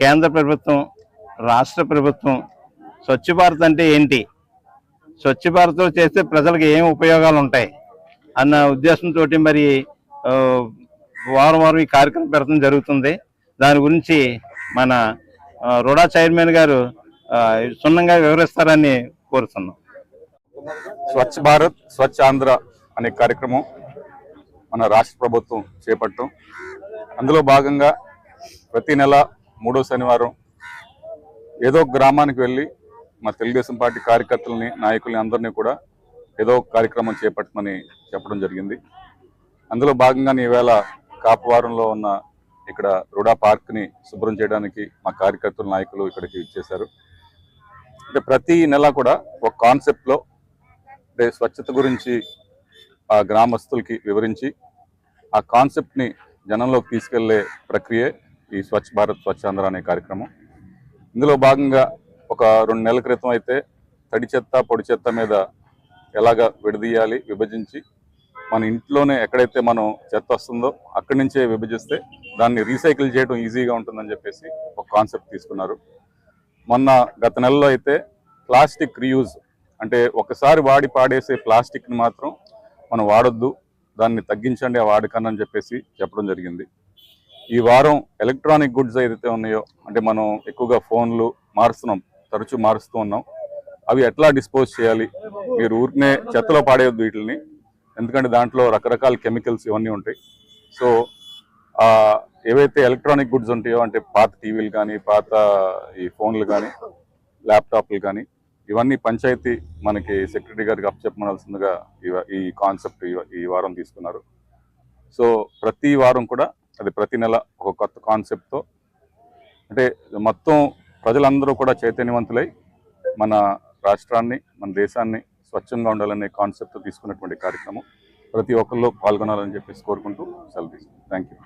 కేంద్ర ప్రభుత్వం రాష్ట్ర ప్రభుత్వం స్వచ్ఛ భారత్ అంటే ఏంటి? స్వచ్ఛ భారత్ చేస్తే ప్రజలకు ఏం ఉపయోగాలు ఉంటాయి? అన్న ఉద్దేశంతో మరి వారం వారం ఈ కార్యక్రమం పెడతాం జరుగుతుంది. దాని గురించి మన రుడా చైర్మన్ గారు సున్నంగా వివరిస్తారని కోరుతున్నాం. స్వచ్ఛ భారత్ స్వచ్ఛ ఆంధ్ర అనే కార్యక్రమం మన రాష్ట్ర ప్రభుత్వం చేపట్టం. అందులో భాగంగా ప్రతి నెల మూడో శనివారం ఏదో గ్రామానికి వెళ్ళి మా తెలుగుదేశం పార్టీ కార్యకర్తలని నాయకుల్ని అందరినీ కూడా ఏదో కార్యక్రమం చేపట్టమని చెప్పడం జరిగింది. అందులో భాగంగానే ఈవేళ కాపవారంలో ఉన్న ఇక్కడ రుడా పార్క్ని శుభ్రం చేయడానికి మా కార్యకర్తల నాయకులు ఇక్కడికి ఇచ్చేశారు అంటే ప్రతి నెల కూడా ఒక కాన్సెప్ట్లో అంటే స్వచ్ఛత గురించి ఆ గ్రామస్తులకి వివరించి ఆ కాన్సెప్ట్ని జనంలోకి తీసుకెళ్ళే ప్రక్రియ ఈ స్వచ్ఛ భారత్ స్వచ్ఛాంధ్ర అనే కార్యక్రమం. ఇందులో భాగంగా ఒక రెండు నెలల క్రితం అయితే తడి చెత్త పొడి చెత్త మీద ఎలాగ విడదీయాలి విభజించి మన ఇంట్లోనే ఎక్కడైతే మనం చెత్త వస్తుందో అక్కడి నుంచే విభజిస్తే దాన్ని రీసైకిల్ చేయడం ఈజీగా ఉంటుందని చెప్పేసి ఒక కాన్సెప్ట్ తీసుకున్నారు. మొన్న గత నెలలో అయితే ప్లాస్టిక్ రీయూజ్ అంటే ఒకసారి వాడి పాడేసే ప్లాస్టిక్ని మాత్రం మనం వాడొద్దు దాన్ని తగ్గించండి ఆ వాడకాన్ని అని చెప్పేసి చెప్పడం జరిగింది. ఈ వారం ఎలక్ట్రానిక్ గుడ్స్ ఏదైతే ఉన్నాయో అంటే మనం ఎక్కువగా ఫోన్లు మారుస్తున్నాం తరచూ మారుస్తూ ఉన్నాం అవి ఎట్లా డిస్పోజ్ చేయాలి? మీరు ఊరికనే చెత్తలో పాడేయద్దు వీటిని ఎందుకంటే దాంట్లో రకరకాల కెమికల్స్ ఇవన్నీ ఉంటాయి. సో ఏవైతే ఎలక్ట్రానిక్ గుడ్స్ ఉంటాయో అంటే పాత టీవీలు కానీ పాత ఈ ఫోన్లు కానీ ల్యాప్టాప్లు కానీ ఇవన్నీ పంచాయతీ మనకి సెక్రటరీ గారికి అప్పచెప్పమనాల్సిందిగా ఈ- ఈ కాన్సెప్ట్ ఈ వారం తీసుకున్నారు. సో ప్రతి వారం కూడా అది ప్రతి నెల ఒక కొత్త కాన్సెప్ట్తో అంటే మొత్తం ప్రజలందరూ కూడా చైతన్యవంతులై మన రాష్ట్రాన్ని మన దేశాన్ని స్వచ్ఛంగా ఉండాలనే కాన్సెప్ట్ తీసుకున్నటువంటి కార్యక్రమం. ప్రతి ఒక్కరిలో పాల్గొనాలని చెప్పేసి కోరుకుంటూ సెలవు తీసుకుంటాం థ్యాంక్ యూ